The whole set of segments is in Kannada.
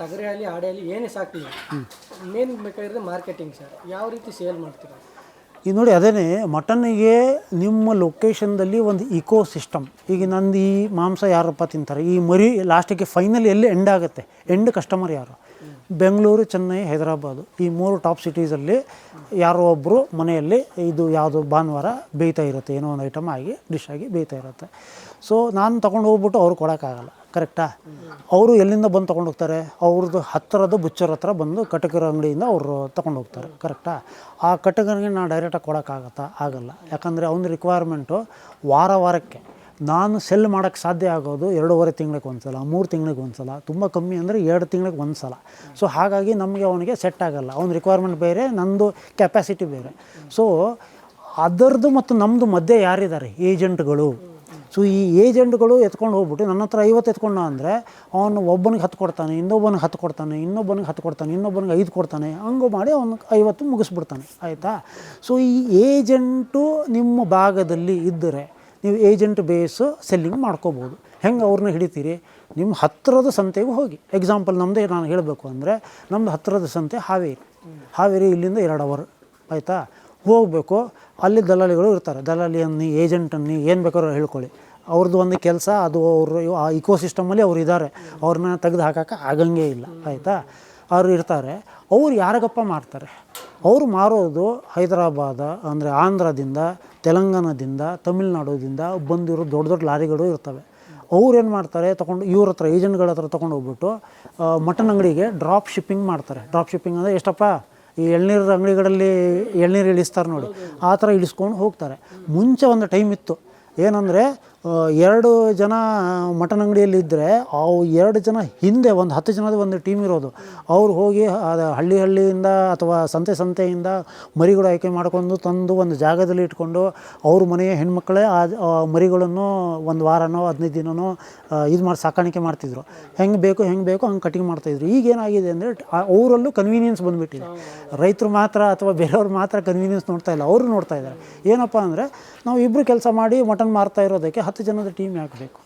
ಟಗರಿ ಆಗಲಿ ಆಡೆ ಆಗಲಿ ಏನೇ ಸಾಕ್ತೀವಿ ಮೇನ್ ಬೇಕಾಗಿರೋದು ಮಾರ್ಕೆಟಿಂಗ್ ಸರ್. ಯಾವ ರೀತಿ ಸೇಲ್ ಮಾಡ್ತೀರಾ? ಈಗ ನೋಡಿ ಅದೇನೇ, ಮಟನ್ನಿಗೆ ನಿಮ್ಮ ಲೊಕೇಶನ್ದಲ್ಲಿ ಒಂದು ಇಕೋ ಸಿಸ್ಟಮ್ ಈಗ ನಂದು ಈ ಮಾಂಸ ಯಾರಪ್ಪ ತಿಂತಾರೆ? ಈ ಮರಿ ಲಾಸ್ಟಿಗೆ ಫೈನಲ್ ಎಲ್ಲಿ ಎಂಡ್ ಆಗುತ್ತೆ? ಎಂಡ್ ಕಸ್ಟಮರ್ ಯಾರು? ಬೆಂಗಳೂರು, ಚೆನ್ನೈ, ಹೈದರಾಬಾದು. ಈ ಮೂರು ಟಾಪ್ ಸಿಟೀಸಲ್ಲಿ ಯಾರೋ ಒಬ್ಬರು ಮನೆಯಲ್ಲಿ ಇದು ಯಾವುದು ಭಾನುವಾರ ಬೇಯ್ತಾ ಇರುತ್ತೆ. ಏನೋ ಒಂದು ಐಟಮ್ ಆಗಿ ಡಿಶ್ ಆಗಿ ಬೇಯ್ತಾ ಇರುತ್ತೆ. ಸೊ ನಾನು ತೊಗೊಂಡು ಹೋಗ್ಬಿಟ್ಟು ಅವ್ರು ಕೊಡೋಕ್ಕಾಗಲ್ಲ. ಕರೆಕ್ಟಾ? ಅವರು ಎಲ್ಲಿಂದ ಬಂದು ತೊಗೊಂಡು ಹೋಗ್ತಾರೆ? ಅವ್ರದ್ದು ಹತ್ತಿರದ ಬುಚ್ಚರ ಹತ್ರ ಬಂದು ಕಟಕರ ಅಂಗಡಿಯಿಂದ ಅವರು ತೊಗೊಂಡು ಹೋಗ್ತಾರೆ, ಕರೆಕ್ಟಾ? ಆ ಕಟಕರಿಗೆ ನಾನು ಡೈರೆಕ್ಟಾಗಿ ಕೊಡೋಕ್ಕಾಗತ್ತಾ ಆಗಲ್ಲ. ಯಾಕಂದರೆ ಅವ್ನ ರಿಕ್ವೈರ್ಮೆಂಟು ವಾರ ವಾರಕ್ಕೆ. ನಾನು ಸೆಲ್ ಮಾಡೋಕ್ಕೆ ಸಾಧ್ಯ ಆಗೋದು ಎರಡೂವರೆ ತಿಂಗಳಿಗೆ ಒಂದು ಸಲ ಮೂರು ತಿಂಗಳಿಗೆ ಒಂದು ಸಲ ತುಂಬ ಕಮ್ಮಿ ಅಂದರೆ ಎರಡು ತಿಂಗಳಿಗೆ ಒಂದು ಸಲ ಸೊ ಹಾಗಾಗಿ ನಮಗೆ ಅವನಿಗೆ ಸೆಟ್ ಆಗಲ್ಲ. ಅವ್ನ ರಿಕ್ವೈರ್ಮೆಂಟ್ ಬೇರೆ, ನಂದು ಕೆಪಾಸಿಟಿ ಬೇರೆ. ಸೊ ಅದರದ್ದು ಮತ್ತು ನಮ್ಮದು ಮಧ್ಯೆ ಯಾರಿದ್ದಾರೆ? ಏಜೆಂಟ್ಗಳು ಸೊ ಈ ಏಜೆಂಟ್ಗಳು ಎತ್ಕೊಂಡು ಹೋಗ್ಬಿಟ್ಟು ನನ್ನ ಹತ್ರ ಐವತ್ತು ಎತ್ಕೊಂಡ ಅಂದರೆ ಅವನು ಒಬ್ಬನಿಗೆ ಹತ್ತು ಕೊಡ್ತಾನೆ, ಇನ್ನೊಬ್ಬನಿಗೆ ಹತ್ತು ಕೊಡ್ತಾನೆ, ಇನ್ನೊಬ್ಬನಿಗೆ ಹತ್ತು ಕೊಡ್ತಾನೆ, ಇನ್ನೊಬ್ಬನಿಗೆ ಐದು ಕೊಡ್ತಾನೆ, ಹಂಗೆ ಮಾಡಿ ಅವನು ಐವತ್ತು ಮುಗಿಸ್ಬಿಡ್ತಾನೆ, ಆಯಿತಾ? ಸೊ ಈ ಏಜೆಂಟು ನಿಮ್ಮ ಭಾಗದಲ್ಲಿ ಇದ್ದರೆ ನೀವು ಏಜೆಂಟ್ ಬೇಸ್ ಸೆಲ್ಲಿಂಗ್ ಮಾಡ್ಕೋಬೋದು. ಹೆಂಗೆ ಅವ್ರನ್ನ ಹಿಡಿತೀರಿ? ನಿಮ್ಮ ಹತ್ತಿರದ ಸಂತೆಗೂ ಹೋಗಿ. ಎಕ್ಸಾಂಪಲ್ ನಮ್ಮದೇ ನಾನು ಹೇಳಬೇಕು ಅಂದರೆ ನಮ್ಮದು ಹತ್ತಿರದ ಸಂತೆ ಹಾವೇರಿ. ಹಾವೇರಿ ಇಲ್ಲಿಂದ ಎರಡು ಅವರ್ ಆಯಿತಾ? ಹೋಗಬೇಕು, ಅಲ್ಲಿ ದಲ್ಲಾಳಿಗಳು ಇರ್ತಾರೆ. ದಲ್ಲಾಳಿ ಅನ್ನಿ ಏಜೆಂಟ್ ಅನ್ನಿ ಏನು ಬೇಕಾದ್ರೂ ಹೇಳ್ಕೊಳ್ಳಿ. ಅವ್ರದ್ದು ಒಂದು ಕೆಲಸ, ಅದು ಅವರು, ಆ ಇಕೋ ಸಿಸ್ಟಮಲ್ಲಿ ಅವ್ರು ಇದ್ದಾರೆ ಅವ್ರನ್ನ ತೆಗೆದು ಹಾಕೋಕೆ ಆಗಂಗೇ ಇಲ್ಲ, ಆಯಿತಾ? ಅವರು ಇರ್ತಾರೆ. ಅವ್ರು ಯಾರಿಗಪ್ಪ ಮಾಡ್ತಾರೆ? ಅವರು ಮಾರೋದು ಹೈದರಾಬಾದ, ಅಂದರೆ ಆಂಧ್ರದಿಂದ, ತೆಲಂಗಾಣದಿಂದ, ತಮಿಳ್ನಾಡುದಿಂದ ಬಂದಿರೋ ದೊಡ್ಡ ದೊಡ್ಡ ಲಾರಿಗಳು ಇರ್ತವೆ. ಅವ್ರು ಏನು ಮಾಡ್ತಾರೆ ತೊಗೊಂಡು ಇವ್ರ ಹತ್ರ, ಏಜೆಂಟ್ಗಳ ಹತ್ರ ತೊಗೊಂಡು ಹೋಗ್ಬಿಟ್ಟು ಮಟನ್ ಅಂಗಡಿಗೆ ಡ್ರಾಪ್ ಶಿಪ್ಪಿಂಗ್ ಮಾಡ್ತಾರೆ. ಡ್ರಾಪ್ ಶಿಪ್ಪಿಂಗ್ ಅಂದರೆ ಎಷ್ಟಪ್ಪ? ಈ ಎಳ್ನೀರು ಅಂಗಡಿಗಳಲ್ಲಿ ಎಳ್ನೀರು ಇಳಿಸ್ತಾರೆ ನೋಡಿ. ಆ ಥರ ಇಳಿಸ್ಕೊಂಡು ಹೋಗ್ತಾರೆ. ಮುಂಚೆ ಒಂದು ಟೈಮ್ ಇತ್ತು. ಏನಂದರೆ ಎರಡು ಜನ ಮಟನ್ ಅಂಗಡಿಯಲ್ಲಿ ಇದ್ದರೆ ಅವು ಎರಡು ಜನ ಹಿಂದೆ ಒಂದು ಹತ್ತು ಜನದ ಒಂದು ಟೀಮ್ ಇರೋದು. ಅವ್ರು ಹೋಗಿ ಅದು ಹಳ್ಳಿ ಹಳ್ಳಿಯಿಂದ ಅಥವಾ ಸಂತೆ ಸಂತೆಯಿಂದ ಮರಿಗಳು ಆಯ್ಕೆ ಮಾಡ್ಕೊಂಡು ತಂದು ಒಂದು ಜಾಗದಲ್ಲಿ ಇಟ್ಕೊಂಡು ಅವ್ರ ಮನೆಯ ಹೆಣ್ಮಕ್ಳೇ ಆ ಮರಿಗಳನ್ನು ಒಂದು ವಾರನೋ ಹದಿನೈದು ದಿನನೋ ಇದು ಮಾಡಿ ಸಾಕಾಣಿಕೆ ಮಾಡ್ತಿದ್ರು. ಹೆಂಗೆ ಬೇಕು ಹೆಂಗೆ ಬೇಕು ಹಂಗೆ ಕಟಿಂಗ್ ಮಾಡ್ತಾಯಿದ್ರು ಈಗ ಏನಾಗಿದೆ ಅಂದರೆ ಅವರಲ್ಲೂ ಕನ್ವೀನಿಯನ್ಸ್ ಬಂದುಬಿಟ್ಟಿದೆ. ರೈತರು ಮಾತ್ರ ಅಥವಾ ಬೇರೆಯವ್ರು ಮಾತ್ರ ಕನ್ವೀನಿಯನ್ಸ್ ನೋಡ್ತಾ ಇಲ್ಲ, ಅವರು ನೋಡ್ತಾ ಇದ್ದಾರೆ. ಏನಪ್ಪ ಅಂದರೆ ನಾವು ಇಬ್ಬರು ಕೆಲಸ ಮಾಡಿ ಮಟನ್ ಮಾರ್ತಾ ಇರೋದಕ್ಕೆ ಹತ್ತು ಜನದ ಟೀಮ್ ಹಾಕಬೇಕು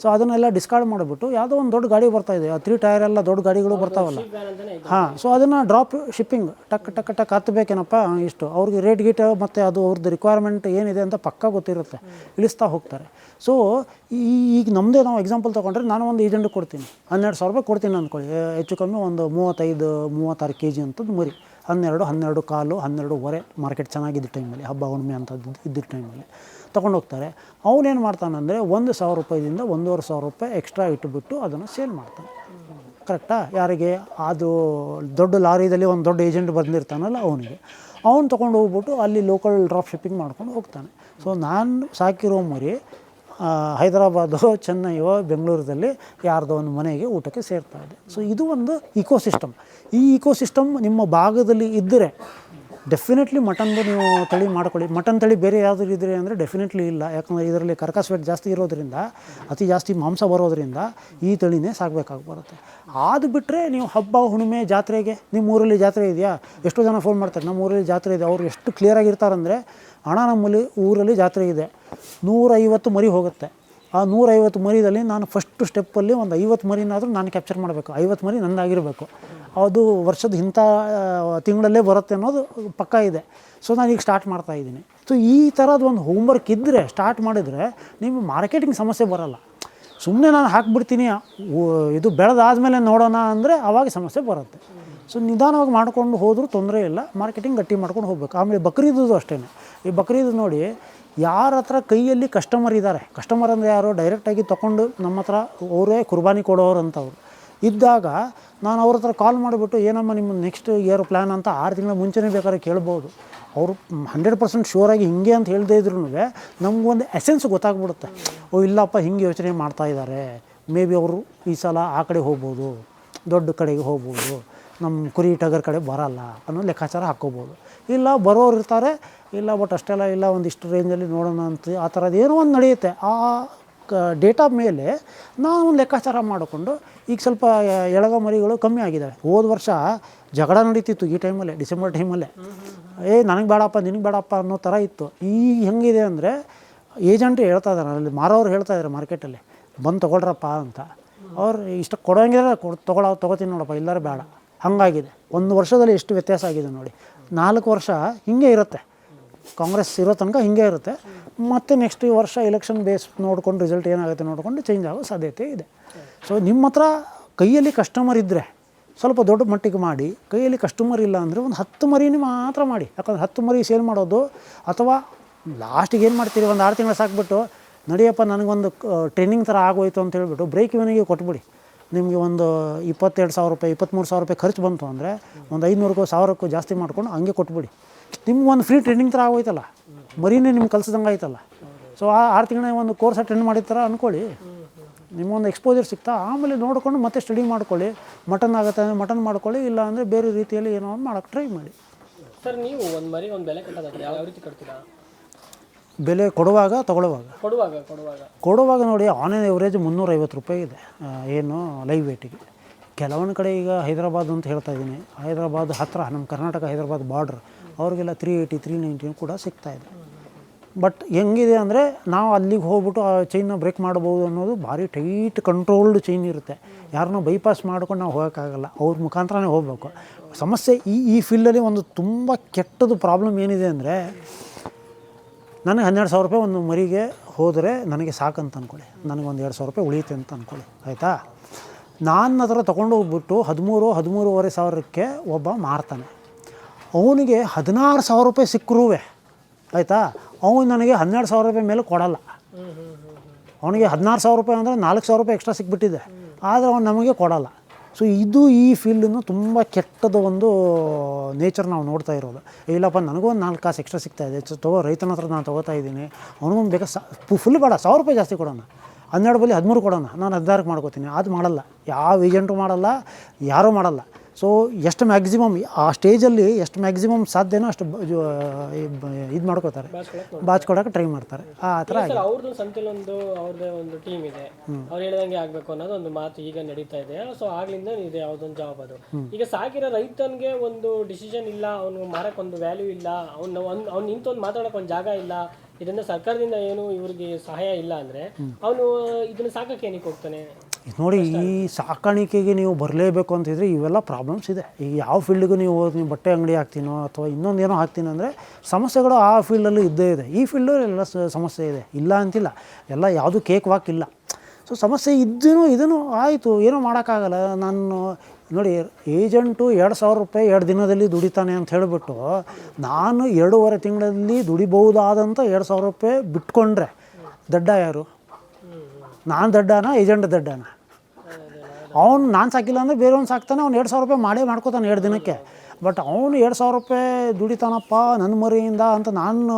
ಸೊ ಅದನ್ನೆಲ್ಲ ಡಿಸ್ಕಾರ್ಡ್ ಮಾಡಿಬಿಟ್ಟು ಯಾವುದೋ ಒಂದು ದೊಡ್ಡ ಗಾಡಿ ಬರ್ತಾ ಇದೆ. ತ್ರೀ ಟೈರ್ ಎಲ್ಲ ದೊಡ್ಡ ಗಾಡಿಗಳು ಬರ್ತಾವಲ್ಲ. ಹಾಂ ಸೊ ಅದನ್ನು ಡ್ರಾಪ್ ಶಿಪ್ಪಿಂಗ್ ಟಕ್ ಟಕ್ ಟಕ್ ಹತ್ತಬೇಕೇನಪ್ಪ ಇಷ್ಟು. ಅವ್ರಿಗೆ ರೇಟ್ ಗೀಟ್ ಮತ್ತು ಅದು ಅವ್ರದ್ದು ರಿಕ್ವೈರ್ಮೆಂಟ್ ಏನಿದೆ ಅಂತ ಪಕ್ಕ ಗೊತ್ತಿರುತ್ತೆ. ಇಳಿಸ್ತಾ ಹೋಗ್ತಾರೆ. ಸೊ ಈಗ ನಮ್ಮದೇ ನಾವು ಎಕ್ಸಾಂಪಲ್ ತೊಗೊಂಡ್ರೆ ನಾನು ಒಂದು ಏಜೆಂಟ್ ಕೊಡ್ತೀನಿ. ಹನ್ನೆರಡು ಸಾವಿರ ರೂಪಾಯಿ ಕೊಡ್ತೀನಿ ಅಂದ್ಕೊಳ್ಳಿ ಹೆಚ್ಚು ಕಮ್ಮಿ ಒಂದು ಮೂವತ್ತೈದು ಮೂವತ್ತಾರು ಕೆ ಜಿ ಅಂತದ್ದು ಮರಿ. ಹನ್ನೆರಡು ಹನ್ನೆರಡು ಕಾಲು ಹನ್ನೆರಡುವರೆ. ಮಾರ್ಕೆಟ್ ಚೆನ್ನಾಗಿದ್ದ ಟೈಮಲ್ಲಿ ಹಬ್ಬ ಹುಣ್ಣಿಮೆ ಅಂಥದ್ದು ಇದ್ದಿದ್ದ ಟೈಮಲ್ಲಿ ತೊಗೊಂಡು ಹೋಗ್ತಾರೆ ಅವನೇನು ಮಾಡ್ತಾನಂದರೆ ಒಂದು ಸಾವಿರ ರೂಪಾಯಿದಿಂದ ಒಂದೂವರೆ ಸಾವಿರ ರೂಪಾಯಿ ಎಕ್ಸ್ಟ್ರಾ ಇಟ್ಟುಬಿಟ್ಟು ಅದನ್ನು ಸೇಲ್ ಮಾಡ್ತಾನೆ. ಕರೆಕ್ಟಾ ಯಾರಿಗೆ? ಅದು ದೊಡ್ಡ ಲಾರಿದಲ್ಲಿ ಒಂದು ದೊಡ್ಡ ಏಜೆಂಟ್ ಬಂದಿರ್ತಾನಲ್ಲ ಅವನಿಗೆ. ಅವ್ನು ತೊಗೊಂಡು ಹೋಗ್ಬಿಟ್ಟು ಅಲ್ಲಿ ಲೋಕಲ್ ಡ್ರಾಪ್ ಶಿಪ್ಪಿಂಗ್ ಮಾಡ್ಕೊಂಡು ಹೋಗ್ತಾನೆ. ಸೊ ನಾನು ಸಾಕಿರೋ ಮರಿ ಹೈದರಾಬಾದೋ, ಚೆನ್ನೈಯೋ ಬೆಂಗಳೂರಲ್ಲಿ ಯಾರ್ದೋ ಒಂದು ಮನೆಗೆ ಊಟಕ್ಕೆ ಸೇರ್ತಾ ಇದೆ. ಸೊ ಇದು ಒಂದು ಇಕೋ ಸಿಸ್ಟಮ್ ಈ ಇಕೋ ಸಿಸ್ಟಮ್ ನಿಮ್ಮ ಭಾಗದಲ್ಲಿ ಇದ್ದರೆ ಡೆಫಿನೆಟ್ಲಿ ಮಟನ್ದು ನೀವು ತಳಿ ಮಾಡ್ಕೊಳ್ಳಿ. ಮಟನ್ ತಳಿ ಬೇರೆ ಯಾವುದು ಇದ್ರೆ ಅಂದರೆ ಡೆಫಿನೆಟ್ಲಿ ಇಲ್ಲ. ಯಾಕಂದರೆ ಇದರಲ್ಲಿ ಕರ್ಕಸ್ ವೆಟ್ ಜಾಸ್ತಿ ಇರೋದ್ರಿಂದ, ಅತಿ ಜಾಸ್ತಿ ಮಾಂಸ ಬರೋದರಿಂದ ಈ ತಳಿನೇ ಸಾಕಬೇಕಾಗಿ ಬರುತ್ತೆ. ಅದು ಬಿಟ್ಟರೆ ನೀವು ಹಬ್ಬ, ಹುಣ್ಣಿಮೆ, ಜಾತ್ರೆಗೆ ನಿಮ್ಮ ಊರಲ್ಲಿ ಜಾತ್ರೆ ಇದೆಯಾ? ಎಷ್ಟೋ ಜನ ಫೋನ್ ಮಾಡ್ತಾರೆ, ನಮ್ಮ ಊರಲ್ಲಿ ಜಾತ್ರೆ ಇದೆ. ಅವರು ಎಷ್ಟು ಕ್ಲಿಯರಾಗಿರ್ತಾರಂದರೆ ಹಣ ನಮ್ಮಲ್ಲಿ ಊರಲ್ಲಿ ಜಾತ್ರೆ ಇದೆ. ನೂರೈವತ್ತು ಮರಿ ಹೋಗುತ್ತೆ. ಆ ನೂರೈವತ್ತು ಮರಿದಲ್ಲಿ ನಾನು ಫಸ್ಟ್ ಸ್ಟೆಪ್ಪಲ್ಲಿ ಒಂದು ಐವತ್ತು ಮರಿನಾದರೂ ನಾನು ಕ್ಯಾಪ್ಚರ್ ಮಾಡಬೇಕು. ಐವತ್ತು ಮರಿ ನಂದಾಗಿರಬೇಕು. ಅದು ವರ್ಷದ ಇಂಥ ತಿಂಗಳಲ್ಲೇ ಬರುತ್ತೆ ಅನ್ನೋದು ಪಕ್ಕ ಇದೆ. ಸೊ ನಾನು ಈಗ ಸ್ಟಾರ್ಟ್ ಮಾಡ್ತಾ ಇದ್ದೀನಿ. ಸೊ ಈ ಥರದ ಒಂದು ಹೋಮ್ವರ್ಕ್ ಇದ್ದರೆ ಸ್ಟಾರ್ಟ್ ಮಾಡಿದರೆ ನಿಮಗೆ ಮಾರ್ಕೆಟಿಂಗ್ ಸಮಸ್ಯೆ ಬರಲ್ಲ. ಸುಮ್ಮನೆ ನಾನು ಹಾಕ್ಬಿಡ್ತೀನಿ ಇದು ಬೆಳೆದಾದಮೇಲೆ ನೋಡೋಣ ಅಂದರೆ ಆವಾಗ ಸಮಸ್ಯೆ ಬರುತ್ತೆ. ಸೊ ನಿಧಾನವಾಗಿ ಮಾಡ್ಕೊಂಡು ಹೋದರೂ ತೊಂದರೆ ಇಲ್ಲ ಮಾರ್ಕೆಟಿಂಗ್ ಗಟ್ಟಿ ಮಾಡ್ಕೊಂಡು ಹೋಗ್ಬೇಕು. ಆಮೇಲೆ ಬಕ್ರೀದು ಅಷ್ಟೇ ಈ ಬಕ್ರೀದ್ ನೋಡಿ, ಯಾರ ಹತ್ರ ಕೈಯಲ್ಲಿ ಕಸ್ಟಮರ್ ಇದ್ದಾರೆ ಕಸ್ಟಮರ್ ಅಂದರೆ ಯಾರು ಡೈರೆಕ್ಟಾಗಿ ತೊಗೊಂಡು ನಮ್ಮ ಹತ್ರ ಅವರೇ ಕುರ್ಬಾನಿ ಕೊಡೋರು ಅಂತವ್ರು ಇದ್ದಾಗ ನಾನು ಅವ್ರ ಹತ್ರ ಕಾಲ್ ಮಾಡಿಬಿಟ್ಟು, ಏನಮ್ಮ ನಿಮ್ಮ ನೆಕ್ಸ್ಟ್ ಇಯರ್ ಪ್ಲ್ಯಾನ್ ಅಂತ ಆರು ತಿಂಗಳ ಮುಂಚೆನೇ ಬೇಕಾದ್ರೆ ಕೇಳ್ಬೋದು. ಅವರು ಹಂಡ್ರೆಡ್ ಪರ್ಸೆಂಟ್ ಆಗಿ ಹಿಂಗೆ ಅಂತ ಹೇಳದೇ ಇದ್ರೂ ನಮಗೊಂದು ಎಸೆನ್ಸ್ ಗೊತ್ತಾಗ್ಬಿಡುತ್ತೆ. ಓ, ಇಲ್ಲಪ್ಪ, ಹಿಂಗೆ ಯೋಚನೆ ಮಾಡ್ತಾ ಇದ್ದಾರೆ ಮೇ ಬಿ ಅವರು ಈ ಸಲ ಆ ಕಡೆ ಹೋಗ್ಬೋದು, ದೊಡ್ಡ ಕಡೆಗೆ ಹೋಗ್ಬೋದು ನಮ್ಮ ಕುರಿ ಟಗರ್ ಕಡೆ ಬರಲ್ಲ ಅನ್ನೋ ಲೆಕ್ಕಾಚಾರ ಹಾಕ್ಕೋಬೋದು. ಇಲ್ಲ ಬರೋರು ಇರ್ತಾರೆ, ಇಲ್ಲ ಬಟ್ ಅಷ್ಟೆಲ್ಲ ಇಲ್ಲ, ಒಂದಿಷ್ಟು ರೇಂಜಲ್ಲಿ ನೋಡೋಣ ಅಂತ ಆ ಥರದ್ದು ಏನೋ ಒಂದು ನಡೆಯುತ್ತೆ. ಆ ಡೇಟಾ ಮೇಲೆ ಒಂದು ಲೆಕ್ಕಾಚಾರ ಮಾಡಿಕೊಂಡು ಈಗ ಸ್ವಲ್ಪ ಎಳಗ ಮರಿಗಳು ಕಮ್ಮಿ ಆಗಿದ್ದಾವೆ. ಹೋದ ವರ್ಷ ಜಗಳ ನಡೀತಿತ್ತು ಈ ಟೈಮಲ್ಲೇ ಡಿಸೆಂಬರ್ ಟೈಮಲ್ಲೇ ಏ, ನನಗೆ ಬೇಡಪ್ಪ, ನಿನಗೆ ಬೇಡಪ್ಪ ಅನ್ನೋ ಥರ ಇತ್ತು. ಈಗ ಹೆಂಗಿದೆ ಅಂದರೆ ಏಜೆಂಟ್ ಹೇಳ್ತಾ ಇದ್ದಾರೆ ಅಲ್ಲಿ ಮಾರೋರು ಹೇಳ್ತಾ ಇದ್ದಾರೆ ಮಾರ್ಕೆಟಲ್ಲಿ ಬಂದು ತೊಗೊಳ್ರಪ್ಪ ಅಂತ. ಅವ್ರು ಇಷ್ಟ ಕೊಡೋಂಗಿದ್ರೆ ಕೊಡ್, ತೊಗೊಳ, ತೊಗೋತೀನಿ ನೋಡಪ್ಪ ಇಲ್ಲಾರೆ ಬೇಡ. ಹಾಗಾಗಿದೆ. ಒಂದು ವರ್ಷದಲ್ಲಿ ಎಷ್ಟು ವ್ಯತ್ಯಾಸ ಆಗಿದೆ ನೋಡಿ. ನಾಲ್ಕು ವರ್ಷ ಹಿಂಗೆ ಇರುತ್ತೆ. ಕಾಂಗ್ರೆಸ್ ಇರೋ ತನಕ ಹಿಂಗೆ ಇರುತ್ತೆ. ಮತ್ತೆ ನೆಕ್ಸ್ಟ್ ವರ್ಷ ಎಲೆಕ್ಷನ್ ಬೇಸ್ ನೋಡ್ಕೊಂಡು ರಿಸಲ್ಟ್ ಏನಾಗುತ್ತೆ ನೋಡಿಕೊಂಡು ಚೇಂಜ್ ಆಗೋ ಸಾಧ್ಯತೆ ಇದೆ. ಸೊ ನಿಮ್ಮ ಹತ್ರ ಕೈಯಲ್ಲಿ ಕಸ್ಟಮರ್ ಇದ್ದರೆ ಸ್ವಲ್ಪ ದೊಡ್ಡ ಮಟ್ಟಿಗೆ ಮಾಡಿ, ಕೈಯಲ್ಲಿ ಕಸ್ಟಮರ್ ಇಲ್ಲ ಅಂದರೆ ಒಂದು ಹತ್ತು ಮರಿನೇ ಮಾತ್ರ ಮಾಡಿ. ಯಾಕಂದ್ರೆ ಹತ್ತು ಮರಿ ಸೇಲ್ ಮಾಡೋದು ಅಥವಾ ಲಾಸ್ಟಿಗೆ ಏನು ಮಾಡ್ತೀರಿ? ಒಂದು ಆರು ತಿಂಗಳು ಸಾಕ್ಬಿಟ್ಟು ನಡೆಯಪ್ಪ, ನನಗೊಂದು ಟ್ರೈನಿಂಗ್ ಥರ ಆಗೋಯ್ತು ಅಂತ ಹೇಳಿಬಿಟ್ಟು ಬ್ರೇಕ್ ಇವನಿಗೆ ಕೊಟ್ಬಿಡಿ. ನಿಮಗೆ ಒಂದು ಇಪ್ಪತ್ತೆರಡು ಸಾವಿರ ರೂಪಾಯಿ ಇಪ್ಪತ್ತ್ಮೂರು ಸಾವಿರ ರೂಪಾಯಿ ಖರ್ಚು ಬಂತು ಅಂದರೆ ಒಂದು ಐನೂರಕ್ಕೂ ಸಾವಿರಕ್ಕೂ ಜಾಸ್ತಿ ಮಾಡ್ಕೊಂಡು ಹಂಗೆ ಕೊಟ್ಬಿಡಿ. ನಿಮ್ಗೆ ಒಂದು ಫ್ರೀ ಟ್ರೈನಿಂಗ್ ಥರ ಆಗೋಯ್ತಲ್ಲ. ಮರಿನೇ ನಿಮ್ಗೆ ಕಲ್ಸ್ದಂಗೆ ಆಯ್ತಲ್ಲ. ಸೊ ಆ ಆರು ತಿಂಗಳ ಒಂದು ಕೋರ್ಸ್ ಅಟೆಂಡ್ ಮಾಡಿದ ಥರ ಅಂದ್ಕೊಳ್ಳಿ ನಿಮ್ಮೊಂದು ಎಕ್ಸ್ಪೋಜರ್ ಸಿಗ್ತಾ ಆಮೇಲೆ ನೋಡಿಕೊಂಡು ಮತ್ತೆ ಸ್ಟಡಿ ಮಾಡ್ಕೊಳ್ಳಿ. ಮಟನ್ ಆಗುತ್ತೆ ಅಂದರೆ ಮಟನ್ ಮಾಡ್ಕೊಳ್ಳಿ ಇಲ್ಲ ಅಂದರೆ ಬೇರೆ ರೀತಿಯಲ್ಲಿ ಏನೋ ಒಂದು ಮಾಡೋಕ್ಕೆ ಟ್ರೈ ಮಾಡಿ. ಸರ್ ನೀವು ಒಂದು ಮರಿ ಒಂದು ಬೆಲೆ ಕಟ್ಟೋದಾದ್ರೆ ಯಾವ ರೀತಿ ಕಟ್ತೀರಾ? ಬೆಲೆ ಕೊಡುವಾಗ ತಗೊಳ್ಳುವಾಗ. ಕೊಡುವಾಗ ಕೊಡುವಾಗ. ಕೊಡುವಾಗ ನೋಡಿ ಆನ್ಲೈನ್ ಆನ್ ಎವರೇಜ್ ಮುನ್ನೂರೈವತ್ತು ರೂಪಾಯಿ ಇದೆ. ಏನು ಲೈವ್ ವೇಟಿಗೆ ಕೆಲವೊಂದು ಕಡೆ ಈಗ ಹೈದರಾಬಾದ್ ಅಂತ ಹೇಳ್ತಾ ಇದ್ದೀನಿ. ಹೈದರಾಬಾದ್ ಹತ್ತಿರ ನಮ್ಮ ಕರ್ನಾಟಕ ಹೈದರಾಬಾದ್ ಬಾರ್ಡ್ರ್ ಅವ್ರಿಗೆಲ್ಲ ತ್ರೀ ಏಯ್ಟಿ ತ್ರೀ ನೈಂಟಿನೂ ಕೂಡ ಸಿಗ್ತಾಯಿದೆ ಬಟ್ ಹೆಂಗಿದೆ ಅಂದರೆ ನಾವು ಅಲ್ಲಿಗೆ ಹೋಗ್ಬಿಟ್ಟು ಆ ಚೈನ್ನ ಬ್ರೇಕ್ ಮಾಡ್ಬೋದು ಅನ್ನೋದು ಭಾರಿ ಟೈಟ್ ಕಂಟ್ರೋಲ್ಡ್ ಚೈನ್ ಇರುತ್ತೆ. ಯಾರನ್ನೂ ಬೈಪಾಸ್ ಮಾಡ್ಕೊಂಡು ನಾವು ಹೋಗೋಕ್ಕಾಗಲ್ಲ. ಅವ್ರ ಮುಖಾಂತರನೇ ಹೋಗಬೇಕು. ಸಮಸ್ಯೆ ಈ ಈ ಫೀಲ್ಡಲ್ಲಿ ಒಂದು ತುಂಬ ಕೆಟ್ಟದು ಪ್ರಾಬ್ಲಮ್ ಏನಿದೆ ಅಂದರೆ ನನಗೆ ಹನ್ನೆರಡು ಸಾವಿರ ರೂಪಾಯಿ ಒಂದು ಮರಿಗೆ ಹೋದರೆ ನನಗೆ ಸಾಕಂತ ಅಂದ್ಕೊಳ್ಳಿ ನನಗೆ ಒಂದು ಎರಡು ಸಾವಿರ ರೂಪಾಯಿ ಉಳಿಯುತ್ತೆ ಅಂತ ಅಂದ್ಕೊಳ್ಳಿ ಆಯಿತಾ? ನಾನು ಅದರ ತೊಗೊಂಡು ಹೋಗ್ಬಿಟ್ಟು ಹದಿಮೂರು, ಹದಿಮೂರುವರೆ ಸಾವಿರಕ್ಕೆ ಒಬ್ಬ ಮಾರ್ತಾನೆ. ಅವನಿಗೆ ಹದಿನಾರು ಸಾವಿರ ರೂಪಾಯಿ ಸಿಕ್ಕರೂ ಆಯಿತಾ? ಅವನು ನನಗೆ ಹನ್ನೆರಡು ಸಾವಿರ ರೂಪಾಯಿ ಮೇಲೆ ಕೊಡಲ್ಲ. ಅವನಿಗೆ ಹದಿನಾರು ಸಾವಿರ ರೂಪಾಯಿ ಅಂದರೆ ನಾಲ್ಕು ಸಾವಿರ ರೂಪಾಯಿ ಎಕ್ಸ್ಟ್ರಾ ಸಿಕ್ಬಿಟ್ಟಿದೆ. ಆದರೆ ಅವನು ನಮಗೆ ಕೊಡಲ್ಲ. ಸೊ ಇದು ಈ ಫೀಲ್ಡನ್ನು ತುಂಬ ಕೆಟ್ಟದ ಒಂದು ನೇಚರ್ ನಾವು ನೋಡ್ತಾ ಇರೋದು. ಇಲ್ಲಪ್ಪ, ನನಗೂ ಒಂದು ನಾಲ್ಕು ಕಾಸು ಎಕ್ಸ್ಟ್ರಾ ಸಿಗ್ತಾ ಇದೆ. ತಗೋ, ರೈತನ ಹತ್ರ ನಾನು ತೊಗೋತಾ ಇದ್ದೀನಿ. ಅವನಿಗೊಂದು ಬೇಕಾ? ಫುಲ್ ಬೇಡ, ಸಾವಿರ ರೂಪಾಯಿ ಜಾಸ್ತಿ ಕೊಡೋಣ. ಹನ್ನೆರಡು ಬಲಿ ಹದಿಮೂರು ಕೊಡೋಣ. ನಾನು ಹದಿನಾರಕ್ಕೆ ಮಾಡ್ಕೋತೀನಿ. ಅದು ಮಾಡಲ್ಲ. ಯಾವ ಏಜೆಂಟು ಮಾಡಲ್ಲ, ಯಾರೂ ಮಾಡಲ್ಲ. ಸೊ ಎಷ್ಟು ಮ್ಯಾಕ್ಸಿಮಮ್ ಆ ಸ್ಟೇಜಲ್ಲಿ ಎಷ್ಟು ಮ್ಯಾಕ್ಸಿಮಮ್ ಸಾಧ್ಯನೋ ಅಷ್ಟು ಇದು ಮಾಡ್ಕೋತಾರೆ. ಬಾಚ್ಕೊಡೋಕೆ ಟ್ರೈ ಮಾಡ್ತಾರೆ. ಆ ಥರ ಅವ್ರದ್ದು ಸಂತೆಲಿ ಒಂದು ಅವ್ರದ್ದೇ ಒಂದು ಟೀಮ್ ಇದೆ. ಅವ್ರು ಹೇಳ್ದಂಗೆ ಆಗಬೇಕು ಅನ್ನೋದು ಒಂದು ಮಾತು ಈಗ ನಡೀತಾ ಇದೆ. ಸೊ ಆಗ್ಲಿಂದ ಇದೆ ಯಾವ್ದೊಂದು ಜಾಬ್ ಅದು. ಈಗ ಸಾಕಿರೋ ರೈತನಿಗೆ ಒಂದು ಡಿಸಿಷನ್ ಇಲ್ಲ ಅವ್ನು ಮಾರಕ್ಕೆ ಒಂದು ವ್ಯಾಲ್ಯೂ ಇಲ್ಲ ಅವ್ನು ಒಂದು ಅವ್ನು ನಿಂತೊಂದು ಮಾತಾಡಕ್ ಒಂದು ಜಾಗ ಇಲ್ಲ ಇದರಿಂದ ಸರ್ಕಾರದಿಂದ ಏನು ಇವ್ರಿಗೆ ಸಹಾಯ ಇಲ್ಲ ಅಂದ್ರೆ ಅವನು ಇದನ್ನ ಸಾಕಕ್ಕೆ ಏನಕ್ಕೆ ಹೋಗ್ತಾನೆ? ನೋಡಿ ಈ ಸಾಕಾಣಿಕೆಗೆ ನೀವು ಬರಲೇಬೇಕು ಅಂತಿದ್ರೆ ಇವೆಲ್ಲ ಪ್ರಾಬ್ಲಮ್ಸ್ ಇದೆ. ಈಗ ಯಾವ ಫೀಲ್ಡ್ಗೂ ನೀವು ಹೋಗಿ ನೀವು ಬಟ್ಟೆ ಅಂಗಡಿ ಹಾಕ್ತೀನೋ ಅಥವಾ ಇನ್ನೊಂದು ಏನೋ ಹಾಕ್ತೀನಿ ಅಂದರೆ ಸಮಸ್ಯೆಗಳು ಆ ಫೀಲ್ಡಲ್ಲೂ ಇದ್ದೇ ಇದೆ. ಈ ಫೀಲ್ಡು ಎಲ್ಲ ಸಮಸ್ಯೆ ಇದೆ. ಇಲ್ಲ ಅಂತಿಲ್ಲ. ಎಲ್ಲ ಯಾವುದು ಕೇಕ್ ವಾಕ್ ಇಲ್ಲ. ಸೊ ಸಮಸ್ಯೆ ಇದ್ದೂ ಇದನ್ನು ಆಯಿತು. ಏನೂ ಮಾಡೋಕ್ಕಾಗಲ್ಲ. ನಾನು ನೋಡಿ ಏಜೆಂಟು ಎರಡು ಸಾವಿರ ರೂಪಾಯಿ ಎರಡು ದಿನದಲ್ಲಿ ದುಡಿತಾನೆ ಅಂತ ಹೇಳಿಬಿಟ್ಟು ನಾನು ಎರಡೂವರೆ ತಿಂಗಳಲ್ಲಿ ದುಡಿಬಹುದಾದಂಥ ಎರಡು ಸಾವಿರ ರೂಪಾಯಿ ಬಿಟ್ಕೊಂಡ್ರೆ ದಡ್ಡ ಯಾರು? ನಾನು ದಡ್ಡನ, ಏಜೆಂಟ್ ದಡ್ಡನ. ಅವ್ನು ನಾನು ಸಾಕಿಲ್ಲ ಅಂದರೆ ಬೇರೆಯವ್ನು ಸಾಕ್ತಾನೆ, ಅವ್ನು ಎರಡು ಸಾವಿರ ರೂಪಾಯಿ ಮಾಡೇ ಮಾಡ್ಕೋತಾನೆ ಎರಡು ದಿನಕ್ಕೆ. ಬಟ್ ಅವನು ಎರಡು ಸಾವಿರ ರೂಪಾಯಿ ದುಡಿತಾನಪ್ಪ ನನ್ನ ಮರಿಯಿಂದ ಅಂತ ನಾನು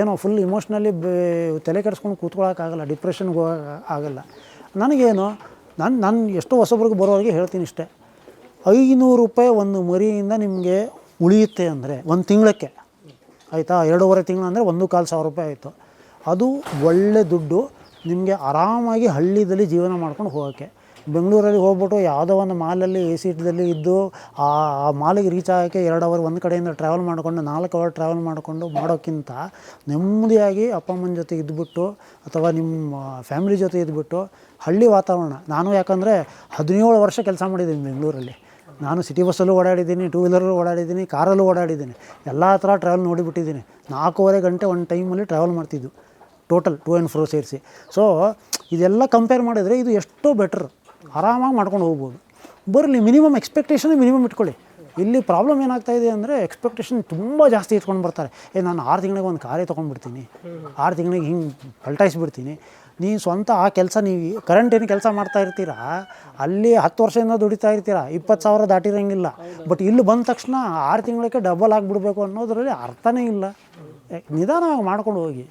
ಏನೋ ಫುಲ್ ಇಮೋಷ್ನಲಿ ತಲೆ ಕೆಡಿಸ್ಕೊಂಡು ಕೂತ್ಕೊಳ್ಳೋಕ್ಕಾಗಲ್ಲ ಡಿಪ್ರೆಷನ್ಗೆ ಹೋಗೋಕೆ ಆಗಲ್ಲ. ನನಗೇನು, ನಾನು ನಾನು ಎಷ್ಟೋ ಹೊಸಬ್ರಿಗೆ ಬರೋರಿಗೆ ಹೇಳ್ತೀನಿ ಇಷ್ಟೇ. ಐನೂರು ರೂಪಾಯಿ ಒಂದು ಮರಿಯಿಂದ ನಿಮಗೆ ಉಳಿಯುತ್ತೆ ಅಂದರೆ ಒಂದು ತಿಂಗಳಕ್ಕೆ. ಆಯಿತಾ? ಎರಡೂವರೆ ತಿಂಗಳು ಅಂದರೆ ಒಂದು ಕಾಲು ಸಾವಿರ ರೂಪಾಯಿ ಆಯಿತು. ಅದು ಒಳ್ಳೆ ದುಡ್ಡು. ನಿಮಗೆ ಆರಾಮಾಗಿ ಹಳ್ಳಿದಲ್ಲಿ ಜೀವನ ಮಾಡ್ಕೊಂಡು ಹೋಗೋಕ್ಕೆ. ಬೆಂಗಳೂರಲ್ಲಿ ಹೋಗ್ಬಿಟ್ಟು ಯಾವುದೋ ಒಂದು ಮಾಲಲ್ಲಿ ಎ ಸೀಟ್ದಲ್ಲಿ ಇದ್ದು ಆ ಮಾಲಿಗೆ ರೀಚ್ ಆಗೋಕ್ಕೆ ಎರಡು ಅವರ್ ಒಂದು ಕಡೆಯಿಂದ ಟ್ರಾವೆಲ್ ಮಾಡಿಕೊಂಡು, ನಾಲ್ಕು ಅವರ್ ಟ್ರಾವೆಲ್ ಮಾಡಿಕೊಂಡು ಮಾಡೋಕ್ಕಿಂತ ನೆಮ್ಮದಿಯಾಗಿ ಅಪ್ಪ ಅಮ್ಮನ ಜೊತೆ ಇದ್ಬಿಟ್ಟು ಅಥವಾ ನಿಮ್ಮ ಫ್ಯಾಮಿಲಿ ಜೊತೆ ಇದ್ಬಿಟ್ಟು ಹಳ್ಳಿ ವಾತಾವರಣ. ನಾನು ಯಾಕಂದರೆ ಹದಿನೇಳು ವರ್ಷ ಕೆಲಸ ಮಾಡಿದ್ದೀನಿ ಬೆಂಗಳೂರಲ್ಲಿ. ನಾನು ಸಿಟಿ ಬಸ್ಸಲ್ಲೂ ಓಡಾಡಿದ್ದೀನಿ ಟೂ ವೀಲರಲ್ಲೂ ಓಡಾಡಿದ್ದೀನಿ ಕಾರಲ್ಲೂ ಓಡಾಡಿದ್ದೀನಿ. ಎಲ್ಲ ಥರ ಟ್ರಾವೆಲ್ ನೋಡಿಬಿಟ್ಟಿದ್ದೀನಿ. ನಾಲ್ಕೂವರೆ ಗಂಟೆ ಒಂದು ಟೈಮಲ್ಲಿ ಟ್ರಾವೆಲ್ ಮಾಡ್ತಿದ್ದು. ಟೋಟಲ್ ಟೂ ಆ್ಯಂಡ್ ಫ್ರೋ ಸೇರಿಸಿ. ಸೊ ಇದೆಲ್ಲ ಕಂಪೇರ್ ಮಾಡಿದರೆ ಇದು ಎಷ್ಟೋ ಬೆಟ್ರ್ ಆರಾಮಾಗಿ ಮಾಡ್ಕೊಂಡು ಹೋಗ್ಬೋದು. ಬರಲಿ ಮಿನಿಮಮ್ ಎಕ್ಸ್ಪೆಕ್ಟೇಷನ್ ಮಿನಿಮಮ್ ಇಟ್ಕೊಳ್ಳಿ. ಇಲ್ಲಿ ಪ್ರಾಬ್ಲಮ್ ಏನಾಗ್ತಾ ಇದೆ ಅಂದರೆ ಎಕ್ಸ್ಪೆಕ್ಟೇಷನ್ ತುಂಬ ಜಾಸ್ತಿ ಇಟ್ಕೊಂಡು ಬರ್ತಾರೆ. ಏ, ನಾನು ಆರು ತಿಂಗಳಿಗೆ ಒಂದು ಕಾರೇ ತೊಗೊಂಡ್ಬಿಡ್ತೀನಿ. ಆರು ತಿಂಗಳಿಗೆ ಹಿಂಗೆ ಪಲ್ಟಾಯಿಸ್ಬಿಡ್ತೀನಿ. ನೀವು ಸ್ವಂತ ಆ ಕೆಲಸ ನೀವು ಕರೆಂಟ್ ಏನು ಕೆಲಸ ಮಾಡ್ತಾ ಇರ್ತೀರಾ? ಅಲ್ಲಿ ಹತ್ತು ವರ್ಷದಿಂದ ದುಡಿತಾ ಇರ್ತೀರಾ? ಇಪ್ಪತ್ತು ಸಾವಿರ ದಾಟಿರೋಂಗಿಲ್ಲ. ಬಟ್ ಇಲ್ಲಿ ಬಂದ ತಕ್ಷಣ ಆರು ತಿಂಗಳಿಗೆ ಡಬಲ್ ಆಗಿಬಿಡ್ಬೇಕು ಅನ್ನೋದರಲ್ಲಿ ಅರ್ಥನೇ ಇಲ್ಲ. ನಿಧಾನವಾಗಿ ಮಾಡ್ಕೊಂಡು ಹೋಗಿ.